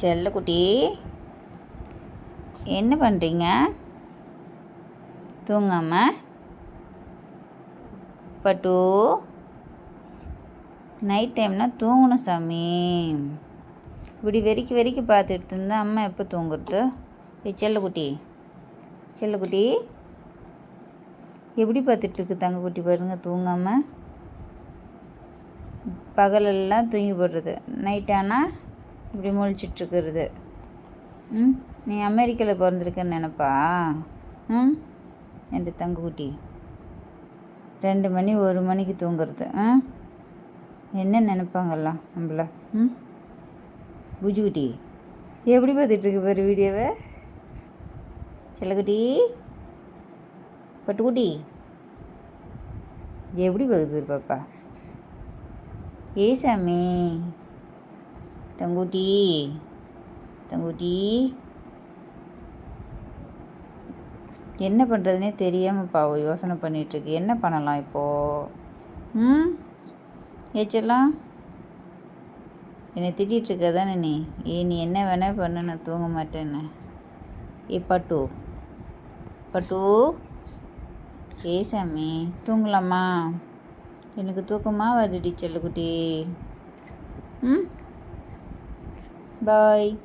செல்லக்குட்டி என்ன பண்ணுறீங்க தூங்காம. பட்டு. நைட் டைம்னா தூங்கணும் சாமி. இப்படி வெறிக்கி வெறிக்கி பார்த்துட்டு இருந்தா அம்மா எப்போ தூங்குறது? ஏ செல்லக்குட்டி செல்லக்குட்டி எப்படி பார்த்துட்ருக்கு தங்கக்குட்டி பாருங்க தூங்காமல் பகலெல்லாம் தூங்கி போடுறது. நைட் ஆனால் இப்படி முழிச்சிட்ருக்கிறது. ம்? நீ அமெரிக்காவில் பிறந்திருக்கன்னு நினப்பா? ம்? என்று தங்குக்குட்டி ரெண்டு மணி ஒரு மணிக்கு தூங்குறது. ஆ? என்ன நினைப்பாங்கல்லாம் நம்மள? ம்? புஜுக்குட்டி எப்படி பார்த்துட்ருக்கு பாரு வீடியோவை? செல்லக்குட்டி பட்டுக்குட்டி எப்படி பார்க்குது பாப்பா? ஏ சாமி தங்குட்டி தங்குட்டி என்ன பண்ணுறதுனே தெரியாமல் பாவம் யோசனை பண்ணிகிட்ருக்கு என்ன பண்ணலாம் இப்போது ம்? ஏச்செல்லாம் என்னை திட்டிகிட்ருக்க தானே நீ? ஏ நீ என்ன வேணால் பண்ணு நான் தூங்க மாட்டேன்னு. ஏ பட்டு. பட்டு. ஏ சாமி தூங்கலாமா? எனக்கு தூக்கமாக வருதுடி செல்லுக்குட்டி. ம்? Bye.